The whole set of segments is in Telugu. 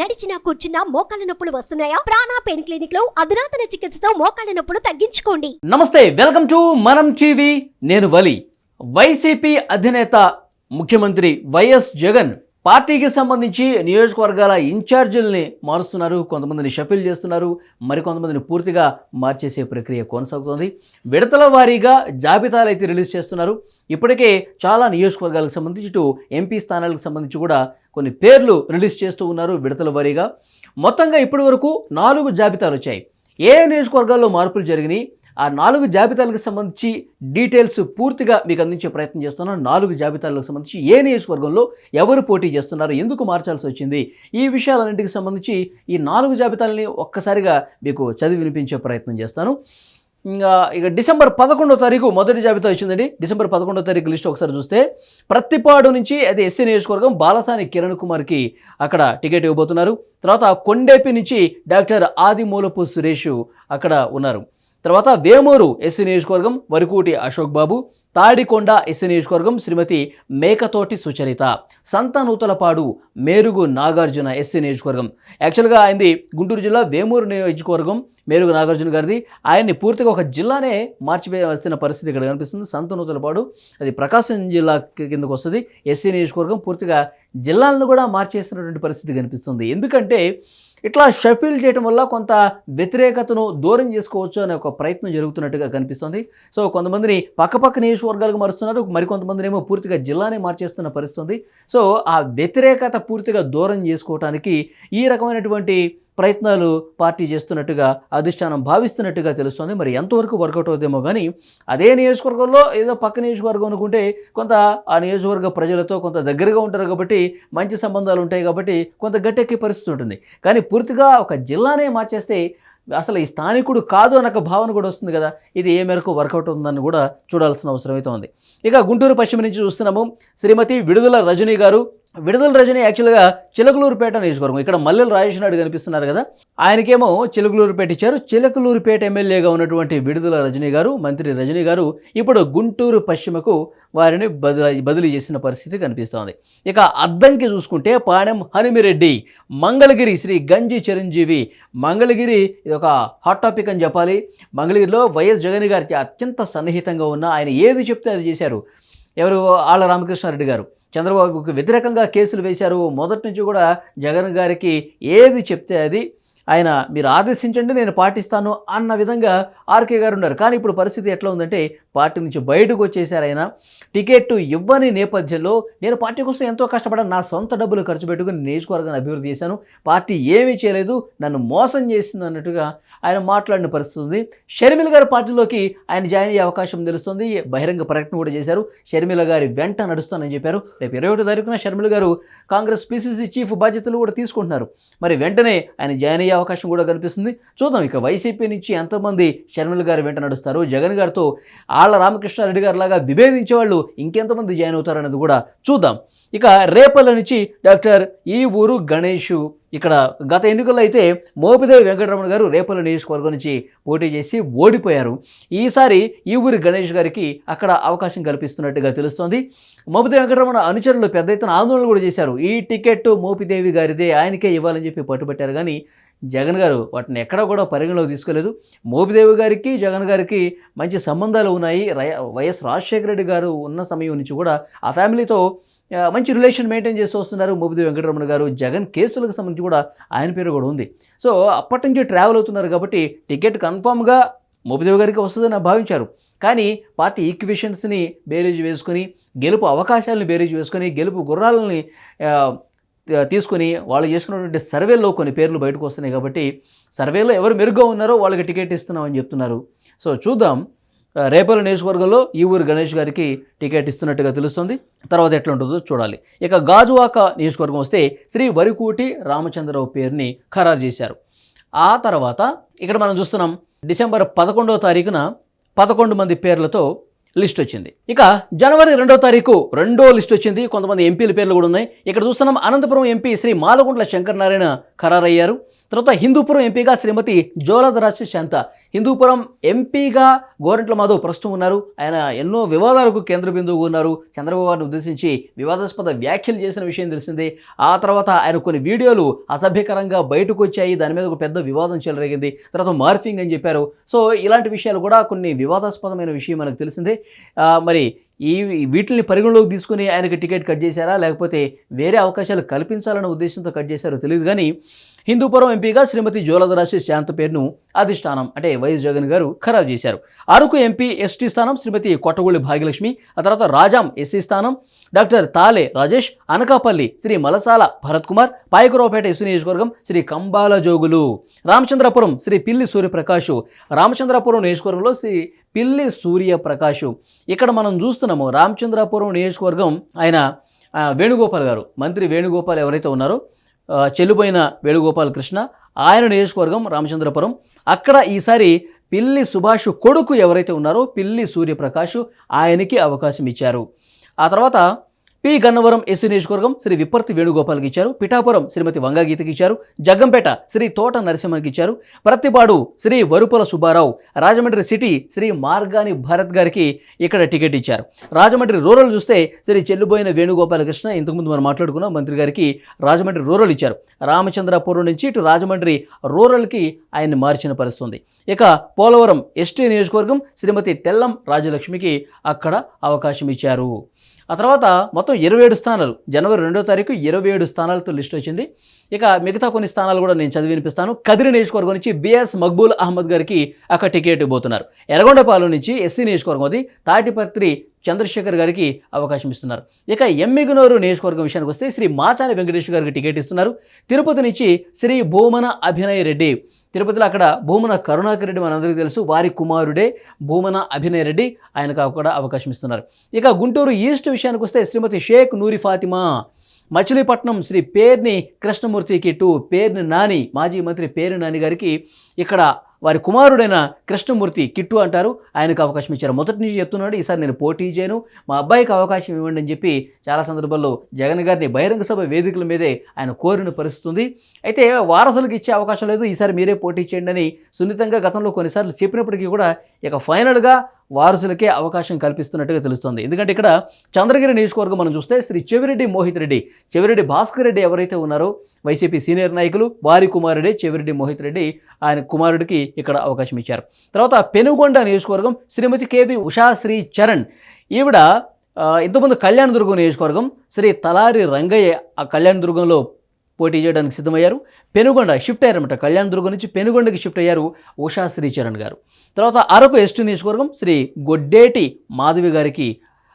నడిచినా కూర్చున్నా మోకాళ్ళ నొప్పులు వస్తున్నాయా? ప్రాణా పెయిన్ క్లినిక్లో అధునాతన చికిత్సతో మోకాళ్ళ నొప్పులు తగ్గించుకోండి. నమస్తే వెల్కమ్ టు మనం టీవీ నేను వలి. వైసీపీ అధినేత ముఖ్యమంత్రి వైఎస్ జగన్ పార్టీకి సంబంధించి నియోజకవర్గాల ఇన్ఛార్జీల్ని మారుస్తున్నారు. కొంతమందిని షఫిల్ చేస్తున్నారు. మరికొంతమందిని పూర్తిగా మార్చేసే ప్రక్రియ కొనసాగుతుంది. విడతల వారీగా జాబితాలు అయితే రిలీజ్ చేస్తున్నారు. ఇప్పటికే చాలా నియోజకవర్గాలకు సంబంధించి ఇటు ఎంపీ స్థానాలకు సంబంధించి కూడా కొన్ని పేర్లు రిలీజ్ చేస్తూ ఉన్నారు విడతల వారీగా. మొత్తంగా ఇప్పటి వరకు నాలుగు జాబితాలు వచ్చాయి. ఏ నియోజకవర్గాల్లో మార్పులు జరిగినాయి? ఆ నాలుగు జాబితాలకు సంబంధించి డీటెయిల్స్ పూర్తిగా మీకు అందించే ప్రయత్నం చేస్తున్నాను. నాలుగు జాబితాలకు సంబంధించి ఏ నియోజకవర్గంలో ఎవరు పోటీ చేస్తున్నారు ఎందుకు మార్చాల్సి వచ్చింది ఈ విషయాలన్నింటికి సంబంధించి ఈ నాలుగు జాబితాలని ఒక్కసారిగా మీకు చదివి వినిపించే ప్రయత్నం చేస్తాను. ఇంకా ఇక డిసెంబర్ పదకొండో తారీఖు మొదటి జాబితా వచ్చిందండి. డిసెంబర్ పదకొండో తారీఖు లిస్ట్ ఒకసారి చూస్తే ప్రత్తిపాడు నుంచి అది ఎస్సీ నియోజకవర్గం బాలసాని కిరణ్ కుమార్కి అక్కడ టికెట్ ఇవ్వబోతున్నారు. తర్వాత కొండేపి నుంచి డాక్టర్ ఆదిమూలపు సురేష్ అక్కడ ఉన్నారు. తర్వాత వేమూరు ఎస్సీ నియోజకవర్గం వరకూటి అశోక్ బాబు తాడికొండ ఎస్సీ నియోజకవర్గం శ్రీమతి మేకతోటి సుచరిత సంతానూతలపాడు మేరుగు నాగార్జున ఎస్సీ నియోజకవర్గం. యాక్చువల్గా ఆయనది గుంటూరు జిల్లా వేమూరు నియోజకవర్గం మేరుగు నాగార్జున గారిది. ఆయన్ని పూర్తిగా ఒక జిల్లానే మార్చివేసిన పరిస్థితి ఇక్కడ కనిపిస్తుంది. సంతనూతలపాడు అది ప్రకాశం జిల్లా కిందకు వస్తుంది. ఎస్సీ నియోజకవర్గం పూర్తిగా జిల్లాలను కూడా మార్చేస్తున్నటువంటి పరిస్థితి కనిపిస్తుంది. ఎందుకంటే ఇట్లా షఫిల్ చేయడం వల్ల కొంత వ్యతిరేకతను దూరం చేసుకోవచ్చు అనే ఒక ప్రయత్నం జరుగుతున్నట్టుగా కనిపిస్తుంది. సో కొంతమందిని పక్కపక్క నియోజకవర్గాలకు మారుస్తున్నారు మరికొంతమందిని ఏమో పూర్తిగా జిల్లానే మార్చేస్తున్న పరిస్థితుంది. సో ఆ వ్యతిరేకత పూర్తిగా దూరం చేసుకోవటానికి ఈ రకమైనటువంటి ప్రయత్నాలు పార్టీ చేస్తున్నట్టుగా అధిష్టానం భావిస్తున్నట్టుగా తెలుస్తుంది. మరి ఎంతవరకు వర్కౌట్ అవుతుందేమో కానీ అదే నియోజకవర్గంలో ఏదో పక్క నియోజకవర్గం అనుకుంటే కొంత ఆ నియోజకవర్గ ప్రజలతో కొంత దగ్గరగా ఉంటారు కాబట్టి మంచి సంబంధాలు ఉంటాయి కాబట్టి కొంత గట్టెక్కే పరిస్థితి ఉంటుంది. కానీ పూర్తిగా ఒక జిల్లానే మార్చేస్తే అసలు ఈ స్థానికుడు కాదు అన్న భావన కూడా వస్తుంది కదా. ఇది ఏ మేరకు వర్కౌట్ ఉందని కూడా చూడాల్సిన అవసరం అయితే ఉంది. ఇక గుంటూరు పశ్చిమ నుంచి చూస్తున్నాము. శ్రీమతి విడుదల రజనీ గారు విడుదల రజని యాక్చువల్గా చిలకలూరుపేట నియోజకవర్గం. ఇక్కడ మల్లెల రాజేష్ నాయుడు కనిపిస్తున్నారు కదా. ఆయనకేమో చిలకలూరుపేట ఇచ్చారు. చిలకలూరుపేట ఎమ్మెల్యేగా ఉన్నటువంటి విడుదల రజనీ గారు మంత్రి రజనీ గారు ఇప్పుడు గుంటూరు పశ్చిమకు వారిని బదిలీ బదిలీ చేసిన పరిస్థితి కనిపిస్తోంది. ఇక అద్దంకి చూసుకుంటే పాణెం హనుమిరెడ్డి మంగళగిరి శ్రీ గంజి చిరంజీవి మంగళగిరి ఇది ఒక హాట్ టాపిక్ అని చెప్పాలి. మంగళగిరిలో వైఎస్ జగన్ గారికి అత్యంత సన్నిహితంగా ఉన్న ఆయన ఏది చెప్తే అది చేశారు. ఎవరు? ఆళ్ళ రామకృష్ణారెడ్డి గారు. చంద్రబాబుకు వ్యతిరేకంగా కేసులు వేశారు. మొదటి నుంచి కూడా జగన్ గారికి ఏది చెప్తే అది. ఆయన మీరు ఆదేశించండి నేను పాటిస్తాను అన్న విధంగా ఆర్కే గారు ఉన్నారు. కానీ ఇప్పుడు పరిస్థితి ఎట్లా ఉందంటే పార్టీ నుంచి బయటకు వచ్చేసారు ఆయన. టికెట్ ఇవ్వని నేపథ్యంలో నేను పార్టీ కోసం ఎంతో కష్టపడాను నా సొంత డబ్బులు ఖర్చు పెట్టుకుని నియోజకవర్గాన్ని అభివృద్ధి చేశాను. పార్టీ ఏమీ చేయలేదు. నన్ను మోసం చేసింది అన్నట్టుగా ఆయన మాట్లాడిన పరిస్థితి ఉంది. షర్మిల గారి పార్టీలోకి ఆయన జాయిన్ అయ్యే అవకాశం తెలుస్తుంది. బహిరంగ ప్రకటన కూడా చేశారు. షర్మిల గారి వెంట నడుస్తానని చెప్పారు. రేపు ఇరవై ఒకటి తారీఖున షర్మిల గారు కాంగ్రెస్ పీసీసీ చీఫ్ బాధ్యతలు కూడా తీసుకుంటున్నారు. మరి వెంటనే ఆయన జాయిన్ అయ్యే అవకాశం కూడా కనిపిస్తుంది. చూద్దాం ఇక వైసీపీ నుంచి ఎంతమంది షర్మిల గారి వెంట నడుస్తారు. జగన్ గారితో ఆళ్ళ రామకృష్ణారెడ్డి గారు లాగా విభేదించే వాళ్ళు ఇంకెంతమంది జాయిన్ అవుతారనేది కూడా చూద్దాం. ఇక రేపల్ల నుంచి డాక్టర్ ఈ ఊరు గణేష్. ఇక్కడ గత ఎన్నికల్లో అయితే మోపిదేవి వెంకటరమణ గారు రేపల్లి నియోజకవర్గం నుంచి పోటీ చేసి ఓడిపోయారు. ఈసారి ఈ ఊరి గణేష్ గారికి అక్కడ అవకాశం కల్పిస్తున్నట్టుగా తెలుస్తోంది. మోపిదేవి వెంకటరమణ అనుచరులు పెద్ద ఎత్తున ఆందోళన కూడా చేశారు. ఈ టికెట్ మోపిదేవి గారిదే ఆయనకే ఇవ్వాలని చెప్పి పట్టుబట్టారు. కానీ జగన్ గారు వాటిని ఎక్కడ కూడా పరిగణలోకి తీసుకోలేదు. మోపిదేవి గారికి జగన్ గారికి మంచి సంబంధాలు ఉన్నాయి. రయ- వైఎస్ రాజశేఖర రెడ్డి గారు ఉన్న సమయం నుంచి కూడా ఆ ఫ్యామిలీతో మంచి రిలేషన్ మెయింటైన్ చేస్తూ వస్తున్నారు మోపిదేవి వెంకటరమణ గారు. జగన్ కేసులకు సంబంధించి కూడా ఆయన పేరు కూడా ఉంది. సో అప్పటి నుంచి ట్రావెల్ అవుతున్నారు కాబట్టి టికెట్ కన్ఫామ్గా మోపిదేవి గారికి వస్తుందని భావించారు. కానీ పార్టీ ఈక్విషన్స్ని బేరేజ్ వేసుకొని గెలుపు అవకాశాలను బేరేజ్ వేసుకొని గెలుపు గుర్రాలని తీసుకుని వాళ్ళు చేసుకున్నటువంటి సర్వేలో కొన్ని పేర్లు బయటకు వస్తున్నాయి కాబట్టి సర్వేలో ఎవరు మెరుగ్గా ఉన్నారో వాళ్ళకి టికెట్ ఇస్తున్నామని చెప్తున్నారు. సో చూద్దాం రేపల్లి రేపల నియోజకవర్గంలో ఈ ఊరు గణేష్ గారికి టికెట్ ఇస్తున్నట్టుగా తెలుస్తుంది. తర్వాత ఎట్లా ఉంటుందో చూడాలి. ఇక గాజువాక నియోజకవర్గం వస్తే శ్రీ వరికోటి రామచంద్రరావు పేరుని ఖరారు చేశారు. ఆ తర్వాత ఇక్కడ మనం చూస్తున్నాం డిసెంబర్ పదకొండవ తారీఖున పదకొండు మంది పేర్లతో లిస్ట్ వచ్చింది. ఇక జనవరి రెండో తారీఖు రెండో లిస్ట్ వచ్చింది. కొంతమంది ఎంపీల పేర్లు కూడా ఉన్నాయి. ఇక్కడ చూస్తున్నాం అనంతపురం ఎంపీ శ్రీ మాలగుంట్ల శంకర్ నారాయణ ఖరారయ్యారు. తర్వాత హిందూపురం ఎంపీగా శ్రీమతి జోలదరాశి శాంత హిందూపురం ఎంపీగా గోరంట్ల మాధవ్ ప్రస్తుతం ఉన్నారు. ఆయన ఎన్నో వివాదాలకు కేంద్ర బిందువుగా ఉన్నారు. చంద్రబాబు గారిని ఉద్దేశించి వివాదాస్పద వ్యాఖ్యలు చేసిన విషయం తెలిసిందే. ఆ తర్వాత ఆయన కొన్ని వీడియోలు అసభ్యకరంగా బయటకు వచ్చాయి. దాని మీద ఒక పెద్ద వివాదం చెలరేగింది. తర్వాత మార్ఫింగ్ అని చెప్పారు. సో ఇలాంటి విషయాలు కూడా కొన్ని వివాదాస్పదమైన విషయం మనకు తెలిసిందే. మరి ఈ వీటిని పరిగణలోకి తీసుకుని ఆయనకి టికెట్ కట్ చేశారా? లేకపోతే వేరే అవకాశాలు కల్పించాలన్న ఉద్దేశంతో కట్ చేశారో తెలియదు కానీ హిందూపురం ఎంపీగా శ్రీమతి జోలదరాశి శాంత పేరును అధిష్టానం అంటే వైఎస్ జగన్ గారు ఖరారు చేశారు. అరకు ఎంపీ ఎస్టీ స్థానం శ్రీమతి కొట్టగూళ్ళి భాగ్యలక్ష్మి ఆ తర్వాత రాజాం ఎస్సీ స్థానం డాక్టర్ తాలే రాజేష్ అనకాపల్లి శ్రీ మలసాల భరత్ కుమార్ పాయకురావుపేట ఎస్సీ నియోజకవర్గం శ్రీ కంబాల జోగులు రామచంద్రపురం శ్రీ పిల్లి సూర్యప్రకాష్ రామచంద్రపురం నియోజకవర్గంలో శ్రీ పిల్లి సూర్యప్రకాష్ ఇక్కడ మనం చూస్తున్నాము రామచంద్రపురం నియోజకవర్గం ఆయన వేణుగోపాల్ గారు మంత్రి వేణుగోపాల్ ఎవరైతే ఉన్నారో చెల్లుపోయిన వేణుగోపాల్ కృష్ణ ఆయన నియోజకవర్గం రామచంద్రపురం. అక్కడ ఈసారి పిల్లి సుభాష్ కొడుకు ఎవరైతే ఉన్నారో పిల్లి సూర్యప్రకాష్ ఆయనకి అవకాశం ఇచ్చారు. ఆ తర్వాత పి గన్నవరం ఎస్సీ నియోజకవర్గం శ్రీ విప్పర్తి వేణుగోపాల్కి ఇచ్చారు. పిఠాపురం శ్రీమతి వంగాగీతకి ఇచ్చారు. జగ్గంపేట శ్రీ తోట నరసింహకి ఇచ్చారు. ప్రత్తిపాడు శ్రీ వరుపుల సుబ్బారావు రాజమండ్రి సిటీ శ్రీ మార్గాని భరత్ గారికి ఇక్కడ టికెట్ ఇచ్చారు. రాజమండ్రి రూరల్ చూస్తే శ్రీ చెల్లుబోయిన వేణుగోపాలకృష్ణ ఇంతకుముందు మనం మాట్లాడుకున్నాం మంత్రి గారికి రాజమండ్రి రూరల్ ఇచ్చారు. రామచంద్రపురం నుంచి ఇటు రాజమండ్రి రూరల్కి ఆయన్ని మార్చిన పరిస్థితుంది. ఇక పోలవరం ఎస్టీ నియోజకవర్గం శ్రీమతి తెల్లం రాజలక్ష్మికి అక్కడ అవకాశం ఇచ్చారు. ఆ తర్వాత మొత్తం ఇరవై ఏడు స్థానాలు. జనవరి రెండో తారీఖు ఇరవై ఏడు స్థానాలతో లిస్ట్ వచ్చింది. ఇక మిగతా కొన్ని స్థానాలు కూడా నేను చదివి వినిపిస్తాను. కదిరి నియోజకవర్గం నుంచి బిఎస్ మక్బూల్ అహ్మద్ గారికి అక్కడ టికెట్ ఇవ్వబోతున్నారు ఎర్రగొండపాలెం నుంచి ఎస్సీ నియోజకవర్గం అది తాటిపత్రి చంద్రశేఖర్ గారికి అవకాశం ఇస్తున్నారు. ఇక ఎమ్మిగనూరు నియోజకవర్గం విషయానికి వస్తే శ్రీ మాచాని వెంకటేష్ గారికి టికెట్ ఇస్తున్నారు. తిరుపతి నుంచి శ్రీ భూమన అభినయ్ రెడ్డి. తిరుపతిలో అక్కడ భూమన కరుణాకర్ రెడ్డి మనందరికీ తెలుసు. వారి కుమారుడే భూమన అభినయ్ రెడ్డి. ఆయనకు కూడా అవకాశం ఇస్తున్నారు. ఇక గుంటూరు ఈస్ట్ విషయానికి వస్తే శ్రీమతి షేక్ నూరి ఫాతిమా. మచిలీపట్నం శ్రీ పేర్ని కృష్ణమూర్తికి టు పేర్ని నాని మాజీ మంత్రి పేరు నాని గారికి ఇక్కడ వారి కుమారుడైన కృష్ణమూర్తి కిట్టు అంటారు. ఆయనకు అవకాశం ఇచ్చారు. మొదటి నుంచి చెప్తున్నాడు ఈసారి నేను పోటీ చేయను మా అబ్బాయికి అవకాశం ఇవ్వండి అని చెప్పి చాలా సందర్భాల్లో జగన్ గారిని బహిరంగ సభ వేదికల మీదే ఆయన కోరిన పరిస్థితి ఉంది అయితే వారసులకు ఇచ్చే అవకాశం లేదు ఈసారి మీరే పోటీ చేయండి అని సున్నితంగా గతంలో కొన్నిసార్లు చెప్పినప్పటికీ కూడా ఇక ఫైనల్గా వారసులకే అవకాశం కల్పిస్తున్నట్టుగా తెలుస్తుంది. ఎందుకంటే ఇక్కడ చంద్రగిరి నియోజకవర్గం మనం చూస్తే శ్రీ చెవిరెడ్డి మోహిత్ రెడ్డి. చెవిరెడ్డి భాస్కర్ రెడ్డి ఎవరైతే ఉన్నారో వైసీపీ సీనియర్ నాయకులు వారి కుమారుడే చెవిరెడ్డి మోహిత్ రెడ్డి ఆయన కుమారుడికి ఇక్కడ అవకాశం ఇచ్చారు. తర్వాత పెనుగొండ నియోజకవర్గం శ్రీమతి కేవి ఉషాశ్రీ చరణ్. ఈవిడ ఆ, ఇంతకుముందు కళ్యాణదుర్గం నియోజకవర్గం శ్రీ తలారి రంగయ్య ఆ కళ్యాణదుర్గంలో పోటీ చేయడానికి సిద్ధమయ్యారు. పెనుగొండ షిఫ్ట్ అయ్యారన్నమాట. కళ్యాణదుర్గం నుంచి పెనుగొండకి షిఫ్ట్ అయ్యారు ఉషా శ్రీచరణ్ గారు. తర్వాత అరకు ఎస్టీ నియోజకవర్గం శ్రీ గొడ్డేటి మాధవి గారికి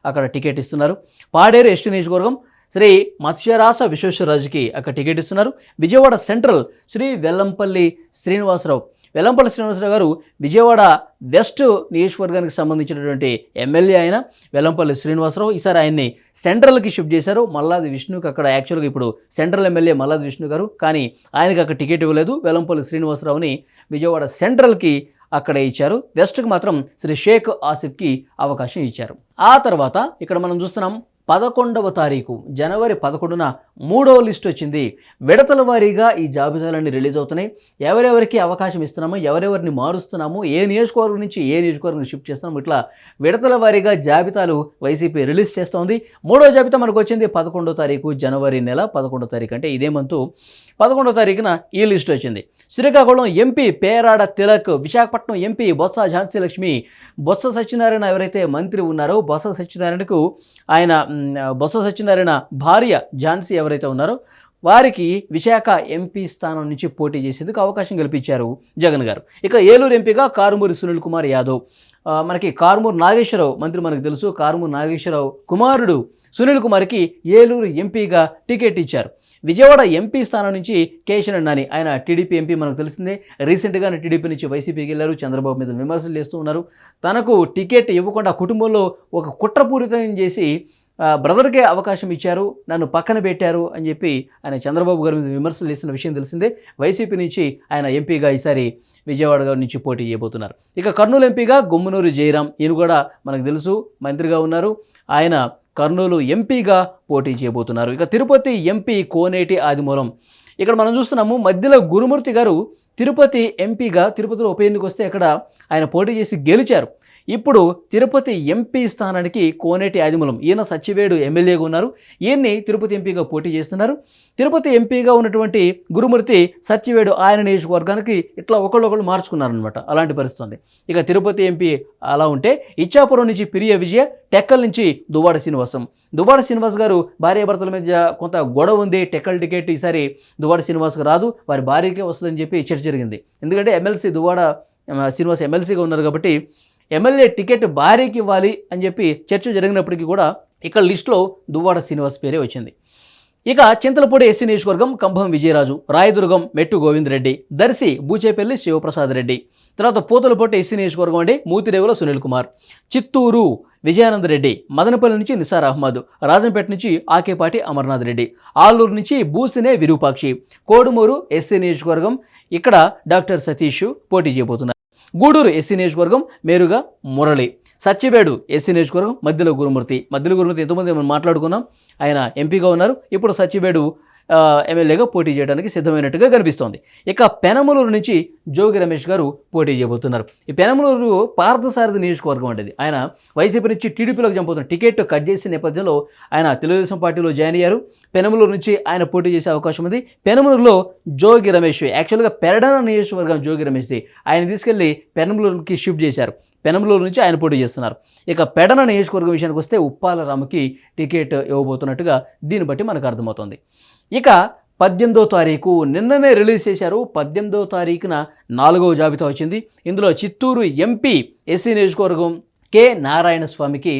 అక్కడ టికెట్ ఇస్తున్నారు. పాడేరు ఎస్టీ నియోజకవర్గం శ్రీ మత్స్యరాస విశ్వేశ్వరరాజుకి అక్కడ టికెట్ ఇస్తున్నారు. విజయవాడ సెంట్రల్ శ్రీ వెల్లంపల్లి శ్రీనివాసరావు వెల్లంపల్లి శ్రీనివాసరావు గారు విజయవాడ వెస్ట్ నియోజకవర్గానికి సంబంధించినటువంటి ఎమ్మెల్యే ఆయన వెల్లంపల్లి శ్రీనివాసరావు ఈసారి ఆయన్ని సెంట్రల్కి షిఫ్ట్ చేశారు. మల్లాది విష్ణుకి అక్కడ యాక్చువల్గా ఇప్పుడు సెంట్రల్ ఎమ్మెల్యే మల్లాది విష్ణు గారు. కానీ ఆయనకి అక్కడ టికెట్ ఇవ్వలేదు. వెల్లంపల్లి శ్రీనివాసరావుని విజయవాడ సెంట్రల్కి అక్కడే ఇచ్చారు. వెస్ట్కి మాత్రం శ్రీ షేక్ ఆసిఫ్కి అవకాశం ఇచ్చారు. ఆ తర్వాత ఇక్కడ మనం చూస్తున్నాం పదకొండవ తారీఖు జనవరి పదకొండున మూడవ లిస్ట్ వచ్చింది. విడతల వారీగా ఈ జాబితాలన్నీ రిలీజ్ అవుతున్నాయి. ఎవరెవరికి అవకాశం ఇస్తున్నాము ఎవరెవరిని మారుస్తున్నాము ఏ నియోజకవర్గం నుంచి ఏ నియోజకవర్గం షిఫ్ట్ చేస్తున్నాము ఇట్లా విడతల వారీగా జాబితాలు వైసీపీ రిలీజ్ చేస్తోంది. మూడో జాబితా మనకు వచ్చింది పదకొండో తారీఖు జనవరి నెల పదకొండో తారీఖు అంటే ఇదే మంతు పదకొండో తారీఖున ఈ లిస్ట్ వచ్చింది. శ్రీకాకుళం ఎంపీ పేరాడ తిలక్ విశాఖపట్నం ఎంపీ బొత్స ఝాన్సీ లక్ష్మి బొత్స సత్యనారాయణ ఎవరైతే మంత్రి ఉన్నారో బొత్స సత్యనారాయణకు ఆయన బొత్స సత్యనారాయణ భార్య ఝాన్సీ ఎవరైతే ఉన్నారో వారికి విశాఖ ఎంపీ స్థానం నుంచి పోటీ చేసేందుకు అవకాశం కల్పించారు జగన్ గారు. ఇక ఏలూరు ఎంపీగా కారుమూరి సునీల్ కుమార్ యాదవ్. మనకి కారుమూరు నాగేశ్వరరావు మంత్రి మనకు తెలుసు. కారుమూరు నాగేశ్వరరావు కుమారుడు సునీల్ కుమార్కి ఏలూరు ఎంపీగా టికెట్ ఇచ్చారు. విజయవాడ ఎంపీ స్థానం నుంచి కేశన్ నాని ఆయన టీడీపీ ఎంపీ మనకు తెలిసిందే. రీసెంట్గానే టీడీపీ నుంచి వైసీపీకి వెళ్ళారు. చంద్రబాబు మీద విమర్శలు చేస్తూ ఉన్నారు. తనకు టికెట్ ఇవ్వకుండా కుటుంబంలో ఒక కుట్రపూరితం చేసి బ్రదర్కే అవకాశం ఇచ్చారు నన్ను పక్కన పెట్టారు అని చెప్పి ఆయన చంద్రబాబు గారి మీద విమర్శలు చేసిన విషయం తెలిసిందే. వైసీపీ నుంచి ఆయన ఎంపీగా ఈసారి విజయవాడ గారి నుంచి పోటీ చేయబోతున్నారు. ఇక కర్నూలు ఎంపీగా గుమ్మనూరు జయరాం ఈయన కూడా మనకు తెలుసు మంత్రిగా ఉన్నారు. ఆయన కర్నూలు ఎంపీగా పోటీ చేయబోతున్నారు. ఇక తిరుపతి ఎంపీ కోనేటి ఆదిమూలం. ఇక్కడ మనం చూస్తున్నాము మధ్యలో గురుమూర్తి గారు తిరుపతి ఎంపీగా తిరుపతిలో ఉప ఎన్నిక వస్తే అక్కడ ఆయన పోటీ చేసి గెలిచారు. ఇప్పుడు తిరుపతి ఎంపీ స్థానానికి కోనేటి ఆదిమూలం. ఈయన సచివేడు ఎమ్మెల్యేగా ఉన్నారు. ఈయన్ని తిరుపతి ఎంపీగా పోటీ చేస్తున్నారు. తిరుపతి ఎంపీగా ఉన్నటువంటి గురుమూర్తి సత్యవేడు ఆయన నియోజకవర్గానికి ఇట్లా ఒకళ్ళొకళ్ళు మార్చుకున్నారనమాట అలాంటి పరిస్థితుంది. ఇక తిరుపతి ఎంపీ అలా ఉంటే ఇచ్చాపురం నుంచి పిరియ విజయ టెక్కల్ నుంచి దువ్వాడ శ్రీనివాసం. దువ్వాడ శ్రీనివాస్ గారు భార్యాభర్తల మధ్య కొంత గొడవ ఉంది. టెక్కల్ టికెట్ ఈసారి దువ్వాడ శ్రీనివాస్కి రాదు. వారి భార్యకే వస్తుందని చెప్పి చర్చ జరిగింది. ఎందుకంటే ఎమ్మెల్సీ దువ్వాడ శ్రీనివాస్ ఎమ్మెల్సీగా ఉన్నారు కాబట్టి ఎమ్మెల్యే టికెట్ భారీకి ఇవ్వాలి అని చెప్పి చర్చ జరిగినప్పటికీ కూడా ఇక్కడ లిస్టులో దువ్వాడ శ్రీనివాస్ పేరే వచ్చింది. ఇక చింతలపూడి ఎస్సీ నియోజకవర్గం కంభం విజయరాజు రాయదుర్గం మెట్టు గోవిందరెడ్డి దర్శి బూచేపల్లి శివప్రసాద్ రెడ్డి తర్వాత పూతలపొట్టి ఎస్సీ నియోజకవర్గం అండి మూతిరేవుల సునీల్ కుమార్ చిత్తూరు విజయానంద రెడ్డి మదనపల్లి నుంచి నిసార్ అహ్మద్ రాజంపేట నుంచి ఆకేపాటి అమర్నాథ్ రెడ్డి ఆలూరు నుంచి బూసినే విరూపాక్షి కోడుమూరు ఎస్సీ నియోజకవర్గం ఇక్కడ డాక్టర్ సతీష్ పోటీ చేయబోతున్నారు. గూడూరు ఎస్సీ నియోజకవర్గం మేరుగా మురళి. సత్యవేడు ఎస్సీ నియోజకవర్గం మధ్యలో గురుమూర్తి. మధ్యలో గురుమూర్తి ఎంతమంది మనం మాట్లాడుకున్నాం. ఆయన ఎంపీగా ఉన్నారు. ఇప్పుడు సత్యవేడు ఎమ్మెల్యేగా పోటీ చేయడానికి సిద్ధమైనట్టుగా కనిపిస్తోంది. ఇక పెనమలూరు నుంచి జోగి రమేష్ గారు పోటీ చేయబోతున్నారు. ఈ పెనమలూరు పార్థసారథి నియోజకవర్గం అంటేది. ఆయన వైసీపీ నుంచి టీడీపీలోకి చంపుతున్న టికెట్ కట్ చేసిన నేపథ్యంలో ఆయన తెలుగుదేశం పార్టీలో జాయిన్ అయ్యారు. పెనమలూరు నుంచి ఆయన పోటీ చేసే అవకాశం ఉంది. పెనమలూరులో జోగి రమేష్ యాక్చువల్గా పెరడన నియోజకవర్గం జోగి రమేష్ది. ఆయన తీసుకెళ్ళి పెనమలూరుకి షిఫ్ట్ చేశారు. పెనమలూరు నుంచి ఆయన పోటీ చేస్తున్నారు. ఇక పెడన నియోజకవర్గం విషయానికి వస్తే ఉప్పాల రాముకి టికెట్ ఇవ్వబోతున్నట్టుగా దీన్ని బట్టి మనకు అర్థమవుతుంది. ఇక పద్దెనిమిదో తారీఖు నిన్ననే రిలీజ్ చేశారు. పద్దెనిమిదో తారీఖున నాలుగవ జాబితా వచ్చింది. ఇందులో చిత్తూరు ఎంపీ ఎస్సీ నియోజకవర్గం కె నారాయణ స్వామికి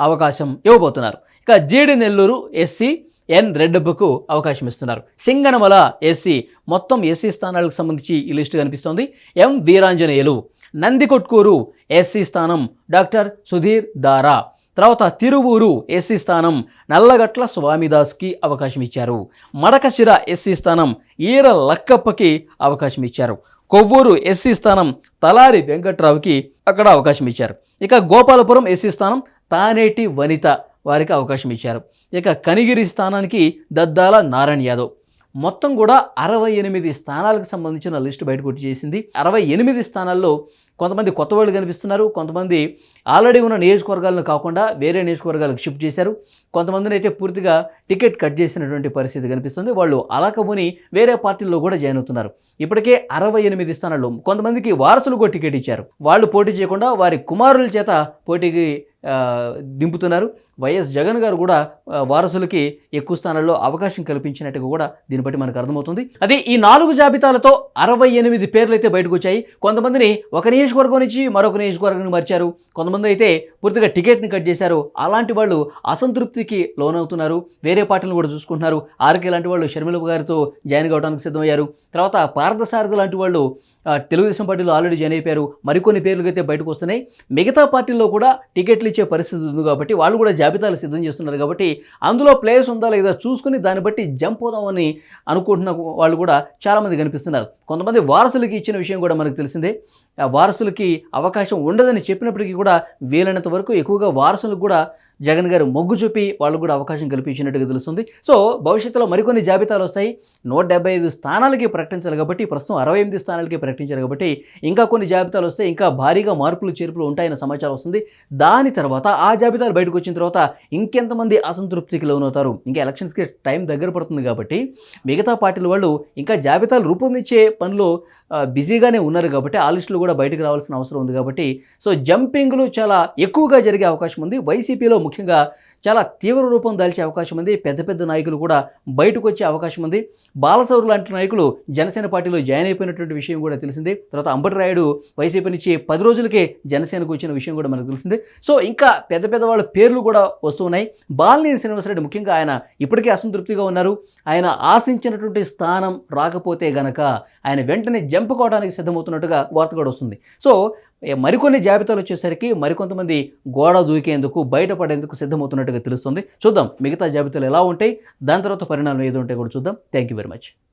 అవకాశం ఇవ్వబోతున్నారు. ఇక జీడి నెల్లూరు ఎస్సీ ఎన్ రెడ్డప్పకు అవకాశం ఇస్తున్నారు. సింగనమల ఎస్సీ మొత్తం ఎస్సీ స్థానాలకు సంబంధించి ఈ లిస్టు కనిపిస్తోంది. ఎం వీరాంజనేయులు నందికొట్కూరు ఎస్సీ స్థానం డాక్టర్ సుధీర్ దారా. తర్వాత తిరువూరు ఎస్సీ స్థానం నల్లగట్ల స్వామిదాస్కి అవకాశం ఇచ్చారు. మడకశిర ఎస్సీ స్థానం ఈర లక్కప్పకి అవకాశం ఇచ్చారు. కొవ్వూరు ఎస్సీ స్థానం తలారి వెంకట్రావుకి అక్కడ అవకాశం ఇచ్చారు. ఇక గోపాలపురం ఎస్సీ స్థానం తానేటి వనిత వారికి అవకాశం ఇచ్చారు. ఇక కనిగిరి స్థానానికి దద్దాల నారాయణ యాదవ్. మొత్తం కూడా అరవై ఎనిమిది స్థానాలకు సంబంధించిన లిస్టు బయటకు చేసింది. అరవై ఎనిమిది స్థానాల్లో కొంతమంది కొత్త వాళ్ళు కనిపిస్తున్నారు. కొంతమంది ఆల్రెడీ ఉన్న నియోజకవర్గాలను కాకుండా వేరే నియోజకవర్గాలకు షిఫ్ట్ చేశారు. కొంతమందిని అయితే పూర్తిగా టికెట్ కట్ చేసినటువంటి పరిస్థితి కనిపిస్తుంది. వాళ్ళు అలాకపోని వేరే పార్టీల్లో కూడా జాయిన్ అవుతున్నారు. ఇప్పటికే అరవై ఎనిమిది స్థానాల్లో కొంతమందికి వారసులు కూడా టికెట్ ఇచ్చారు. వాళ్ళు పోటీ చేయకుండా వారి కుమారుల చేత పోటీకి దింపుతున్నారు. వైఎస్ జగన్ గారు కూడా వారసులకి ఎక్కువ స్థానాల్లో అవకాశం కల్పించినట్టుగా కూడా దీన్ని బట్టి మనకు అర్థమవుతుంది. అదే ఈ నాలుగు జాబితాలతో అరవై ఎనిమిది పేర్లు అయితే బయటకు వచ్చాయి కొంతమందిని ఒక నియోజకవర్గం నుంచి మరొక నియోజకవర్గానికి మార్చారు. కొంతమంది అయితే పూర్తిగా టికెట్ని కట్ చేశారు. అలాంటి వాళ్ళు అసంతృప్తికి లోనవుతున్నారు. వేరే పార్టీలను కూడా చూసుకుంటున్నారు. ఆర్కే లాంటి వాళ్ళు షర్మిల గారితో జాయిన్ కావడానికి సిద్ధమయ్యారు. తర్వాత పార్థసారథి లాంటి వాళ్ళు తెలుగుదేశం పార్టీలో ఆల్రెడీ జాయిన్ అయిపోయారు. మరికొన్ని పేర్లు అయితే బయటకు వస్తున్నాయి మిగతా పార్టీల్లో కూడా టికెట్లు ఇచ్చే పరిస్థితి ఉంది కాబట్టి వాళ్ళు కూడా జాబితాలు సిద్ధం చేస్తున్నారు కాబట్టి అందులో ప్లేస్ ఉందా లేదా చూసుకుని దాన్ని బట్టి జంప్ అవుదామని అనుకుంటున్న వాళ్ళు కూడా చాలామంది కనిపిస్తున్నారు. కొంతమంది వారసులకి ఇచ్చిన విషయం కూడా మనకు తెలిసిందే. ఆ వారసులకి అవకాశం ఉండదని చెప్పినప్పటికీ కూడా వీలైనంత వరకు ఎక్కువగా వారసులకు కూడా జగన్ గారు మొగ్గు చూపి వాళ్ళు కూడా అవకాశం కల్పించినట్టుగా తెలుస్తుంది. సో భవిష్యత్తులో మరికొన్ని జాబితాలు వస్తాయి. నూట డెబ్బై ఐదు స్థానాలకి ప్రకటించాలి కాబట్టి ప్రస్తుతం అరవై ఎనిమిది స్థానాలకి ప్రకటించారు కాబట్టి ఇంకా కొన్ని జాబితాలు వస్తే ఇంకా భారీగా మార్పులు చేర్పులు ఉంటాయన్న సమాచారం వస్తుంది. దాని తర్వాత ఆ జాబితాలు బయటకు వచ్చిన తర్వాత ఇంకెంతమంది అసంతృప్తికి లోనవుతారు? ఇంకా ఎలక్షన్స్కి టైం దగ్గర పడుతుంది కాబట్టి మిగతా పార్టీల వాళ్ళు ఇంకా జాబితాలు రూపొందించే పనిలో బిజీగానే ఉన్నారు కాబట్టి ఆ లిస్టులు కూడా బయటకు రావాల్సిన అవసరం ఉంది కాబట్టి సో జంపింగ్లు చాలా ఎక్కువగా జరిగే అవకాశం ఉంది. వైసీపీలో ముఖ్యంగా చాలా తీవ్ర రూపం దాల్చే అవకాశం ఉంది. పెద్ద పెద్ద నాయకులు కూడా బయటకు వచ్చే అవకాశం ఉంది. బాలసౌరు లాంటి నాయకులు జనసేన పార్టీలో జాయిన్ అయిపోయినటువంటి విషయం కూడా తెలిసింది. తర్వాత అంబటి రాయుడు వైసీపీ నుంచి పది రోజులకే జనసేనకు వచ్చిన విషయం కూడా మనకు తెలిసింది. సో ఇంకా పెద్ద పెద్ద వాళ్ళ పేర్లు కూడా వస్తున్నాయి బాలినేని శ్రీనివాసరెడ్డి ముఖ్యంగా ఆయన ఇప్పటికే అసంతృప్తిగా ఉన్నారు. ఆయన ఆశించినటువంటి స్థానం రాకపోతే గనక ఆయన వెంటనే జంపుకోవడానికి సిద్ధమవుతున్నట్టుగా వార్త కూడా వస్తుంది. సో మరికొన్ని జాబితాలు వచ్చేసరికి మరికొంతమంది గోడ దూకేందుకు బయటపడేందుకు సిద్ధమవుతున్నట్టుగా తెలుస్తుంది. చూద్దాం మిగతా జాబితాలు ఎలా ఉంటాయి దాని తర్వాత పరిణామం ఏది ఉంటాయి కూడా చూద్దాం. Thank you very much